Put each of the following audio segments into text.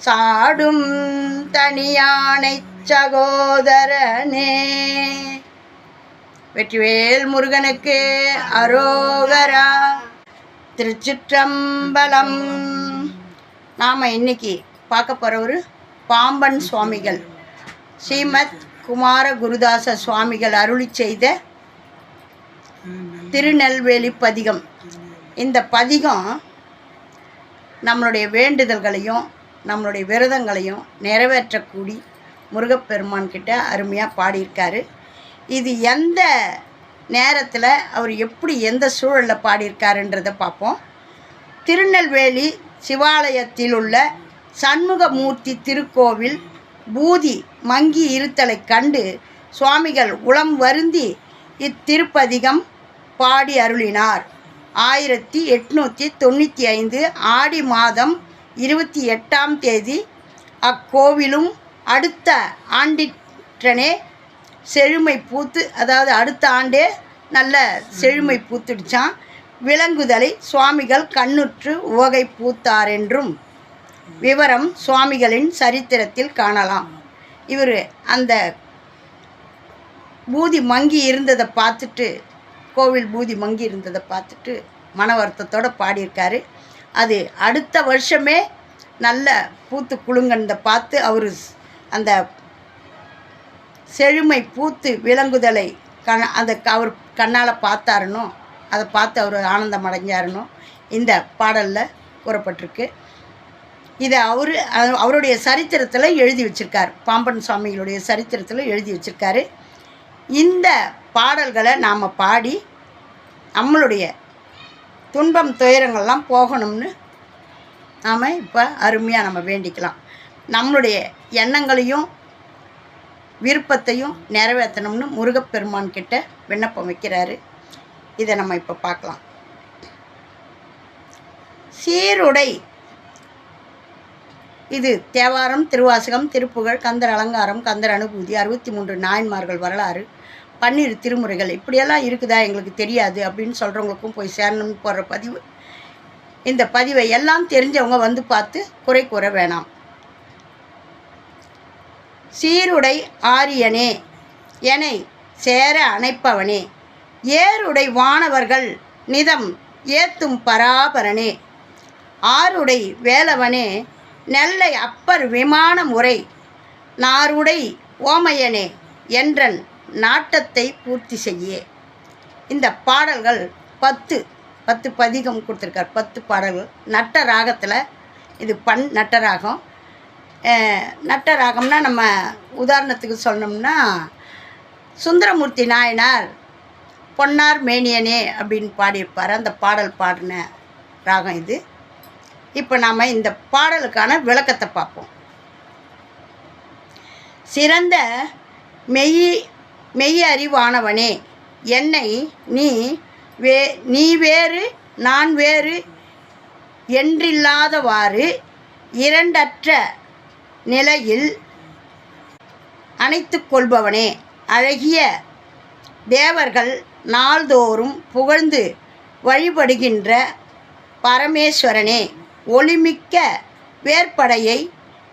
சாடும் தனியானை சகோதரனே. வெற்றிவேல் முருகனுக்கு அரோகரா. திருச்சிற்றம்பலம். நாம் இன்னைக்கு பார்க்க போகிற ஒரு பாம்பன் சுவாமிகள். ஸ்ரீமத் குமார குருதாச சுவாமிகள் அருளி செய்த திருநெல்வேலி பதிகம். இந்த பதிகம் நம்மளுடைய வேண்டுதல்களையும் நம்மளுடைய விரதங்களையும் நிறைவேற்றக்கூடி முருகப்பெருமான் கிட்ட அருமையாக பாடியிருக்காரு. இது எந்த நேரத்தில் அவர் எப்படி எந்த சூழலில் பாடியிருக்காருன்றதை பார்ப்போம். திருநெல்வேலி சிவாலயத்தில் உள்ள சண்முகமூர்த்தி திருக்கோவில் பூதி மங்கி இருத்தலை கண்டு சுவாமிகள் உளம் வருந்தி இத்திருப்பதிகம் பாடி அருளினார். ஆயிரத்தி எட்நூற்றி தொண்ணூற்றி ஐந்து ஆடி மாதம் இருபத்தி எட்டாம் தேதி அக்கோவிலும் அடுத்த ஆண்டிற்றனே செழுமை பூத்து அதாவது அடுத்த ஆண்டே நல்ல செழுமை பூத்துடுச்சான் விளங்குதலை சுவாமிகள் கண்ணுற்று உவகை பூத்தார் என்றும் விவரம் சுவாமிகளின் சரித்திரத்தில் காணலாம். இவர் அந்த பூதி மங்கி இருந்ததை பார்த்துட்டு கோவில் பூதி மங்கி இருந்ததை பார்த்துட்டு மன வருத்தத்தோடு பாடியிருக்காரு. அது அடுத்த வருஷமே நல்ல பூத்து குலுங்கனதை பார்த்து அவர் அந்த செழுமை பூத்து விளங்குதலை கண் அந்த அவர் கண்ணால் பார்த்தாருனோ அதை பார்த்து அவர் ஆனந்தம் அடைஞ்சாருனோ இந்த பாடலில் கூறப்பட்டிருக்கு. இதை அவர் அவருடைய சரித்திரத்தில் எழுதி வச்சிருக்கார். பாம்பன் சுவாமிகளுடைய சரித்திரத்தில் எழுதி வச்சுருக்காரு. இந்த பாடல்களை நாம் பாடி நம்மளுடைய துன்பம் துயரங்கள்லாம் போகணும்னு நாம் இப்போ அருமையாக நம்ம வேண்டிக்கலாம். நம்மளுடைய எண்ணங்களையும் விருப்பத்தையும் நிறைவேற்றணும்னு முருகப்பெருமான் கிட்ட விண்ணப்பம் வைக்கிறாரு. இதை நம்ம இப்போ பார்க்கலாம். சீருடை. இது தேவாரம் திருவாசகம் திருப்புகழ் கந்தர் அலங்காரம் கந்தர் அனுபூதி அறுபத்தி மூன்று நாயன்மார்கள் வரலாறு. பன்னிரு திருமுறைகள். இப்படியெல்லாம் இருக்குதா? எங்களுக்கு தெரியாது. அப்படின்னு சொல்கிறவங்களுக்கும் போய் சேரணும்னு போடுற பதிவு. இந்த பதிவை எல்லாம் தெரிஞ்சவங்க வந்து பார்த்து குறை கூற வேணாம். சீருடை ஆரியனே எனை சேர அணைப்பவனே ஏருடை வானவர்கள் நிதம் ஏத்தும் பராபரனே ஆருடை வேலவனே நெல்லை அப்பர் விமான முறை நாருடை ஓமையனே என்றன் நாட்டத்தை பூர்த்தி செய்யே. இந்த பாடல்கள் பத்து பத்து பதிகம் கொடுத்துருக்கார். பத்து பாடல்கள். நட்ட ராகத்தில் இது பண் நட்ட ராகம் நட்ட ராகம்னா நம்ம உதாரணத்துக்கு சொன்னோம்னா சுந்தரமூர்த்தி நாயனார் பொன்னார் மேனியனே அப்படின்னு பாடியிருப்பார். அந்த பாடல் பாடின ராகம் இது. இப்போ நாம் இந்த பாடலுக்கான விளக்கத்தை பார்ப்போம். சிறந்த மெய் மெய் அறிவானவனே என்னை நீ வே நீ வேறு நான் வேறு என்றில்லாதவாறு இரண்டற்ற நிலையில் அணைத்து கொள்பவனே. அழகிய தேவர்கள் நாள்தோறும் புகழ்ந்து வழிபடுகின்ற பரமேஸ்வரனே ஒளிமிக்க வேற்படையை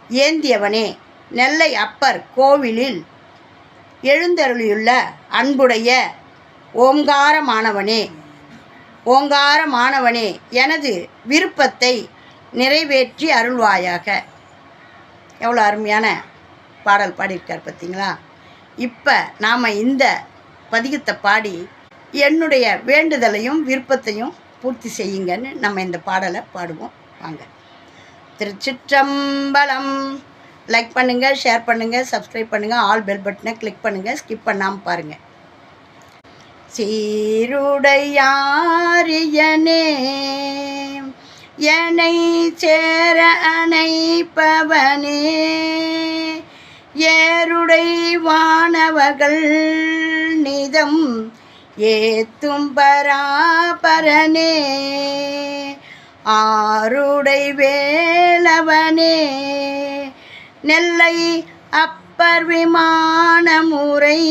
ஏந்தியவனே. நெல்லை அப்பர் கோவிலில் எழுந்தருளியுள்ள அன்புடைய ஓங்காரமானவனே. ஓங்காரமானவனே எனது விருப்பத்தை நிறைவேற்றி அருள்வாயாக. எவ்வளோ அருமையான பாடல் பாடியிருக்கார் பார்த்தீங்களா? இப்போ நாம் இந்த பதிகத்தை பாடி என்னுடைய வேண்டுதலையும் விருப்பத்தையும் பூர்த்தி செய்யுங்கன்னு நம்ம இந்த பாடலை பாடுவோம். வாங்க. திருச்சிற்றம்பலம் லைக் பண்ணுங்கள் ஷேர் பண்ணுங்கள் சப்ஸ்கிரைப் பண்ணுங்கள் ஆல் பெல் பட்டனை கிளிக் பண்ணுங்கள் ஸ்கிப் பண்ணாமல் பாருங்கள் சீருடையாரியனே என்னை சேர அணைப்பவனே ஏருடை வானவர்கள் நிதம் ஏத்தும் பராபரனே ஆருடை வேலவனே. நெல்லை அப்பர் விமானமுறை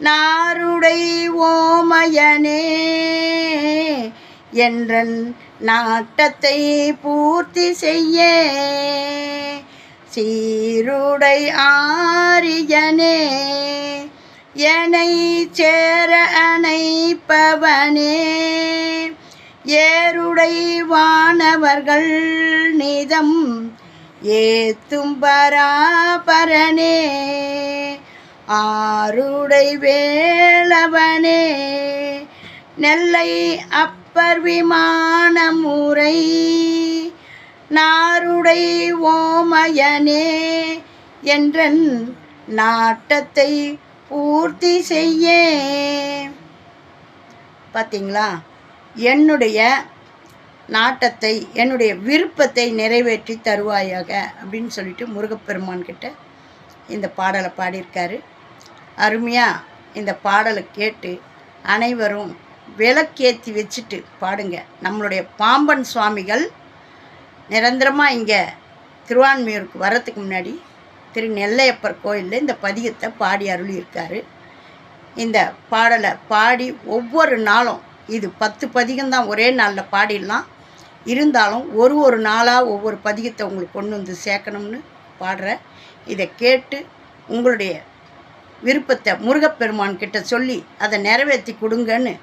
நாருடை ஓமயனே என்றன் நாட்டத்தை பூர்த்தி செய்ய சீருடை ஆரியனே எனை சேர அணைப்பவனே ஏருடை வானவர்கள் நிதம் ஏத்தும் பராபரனே ஆருடை வேளவனே நெல்லை அப்பர் விமானமுறை நாருடை ஓமயனே என்றன் நாட்டத்தை பூர்த்தி செய்ய. பார்த்தீங்களா என்னுடைய நாட்டத்தை என்னுடைய விருப்பத்தை நிறைவேற்றி தருவாயாக அப்படின்னு சொல்லிட்டு முருகப்பெருமான் கிட்ட இந்த பாடலை பாடியிருக்காரு. அருமையாக இந்த பாடலை கேட்டு அனைவரும் விளக்கேற்றி வச்சுட்டு பாடுங்க. நம்மளுடைய பாம்பன் சுவாமிகள் நிரந்தரமாக இங்கே திருவான்மையூருக்கு வரத்துக்கு முன்னாடி திரு நெல்லையப்பர் கோயிலில் இந்த பதிகத்தை பாடி அருளியிருக்காரு. இந்த பாடலை பாடி ஒவ்வொரு நாளும் இது பத்து பதிகம் தான் ஒரே நாளில் பாடிடலாம். இருந்தாலும் ஒரு ஒரு நாளாக ஒவ்வொரு பதிகத்தை உங்களுக்கு கொண்டு வந்து சேர்க்கணும்னு பாடுறேன் இதை கேட்டு உங்களுடைய விருப்பத்தை முருகப்பெருமான் கிட்ட சொல்லி அதை நிறைவேற்றி கொடுங்கன்னு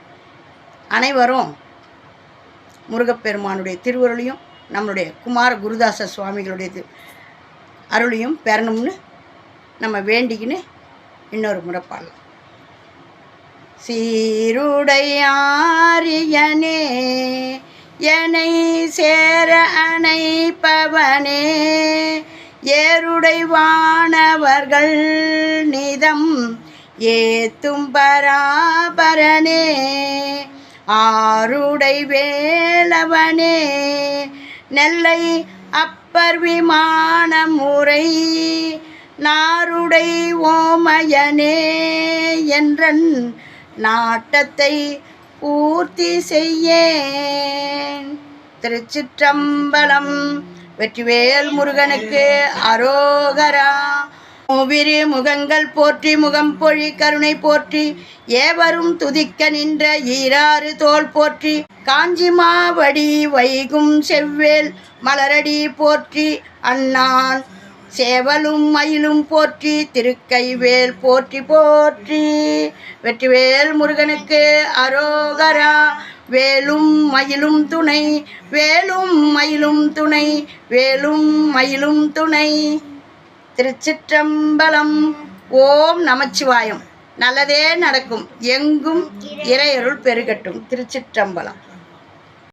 அனைவரும் முருகப்பெருமானுடைய திருவருளையும் நம்மளுடைய குமார குருதாச சுவாமிகளுடைய அருளையும் பெறணும்னு நம்ம வேண்டிக்கின்னு இன்னொரு முறை பாடலாம். சீருடையாரியனே எனை சேர அணைப்பவனே ஏருடை வானவர்கள் நிதம் ஏத்தும் பராபரனே ஆருடை வேலவனே நெல்லை அப்பர் விமானமுறை நாருடை ஓமயனே என்றன் நாட்டத்தை பூர்த்தி செய்யேன். திருச்சிற்றம்பலம் வெற்றிவேல் முருகனுக்கு அரோகரா. மூவிரு முகங்கள் போற்றி முகம் பொழி கருணை போற்றி ஏவரும் துதிக்க நின்ற ஈராறு தோள் போற்றி காஞ்சி மாவடி வைகும் செவ்வேல் மலரடி போற்றி அண்ணான் சேவலும் மயிலும் போற்றி திருக்கைவேல் போற்றி போற்றி. வெற்றிவேல் முருகனுக்கு அரோகரா. வேலும் மயிலும் துணை வேலும் மயிலும் துணை வேலும் மயிலும் துணை. திருச்சிற்றம்பலம். ஓம் நமச்சிவாயம். நல்லதே நடக்கும். எங்கும் இறையருள் பெருகட்டும். திருச்சிற்றம்பலம்.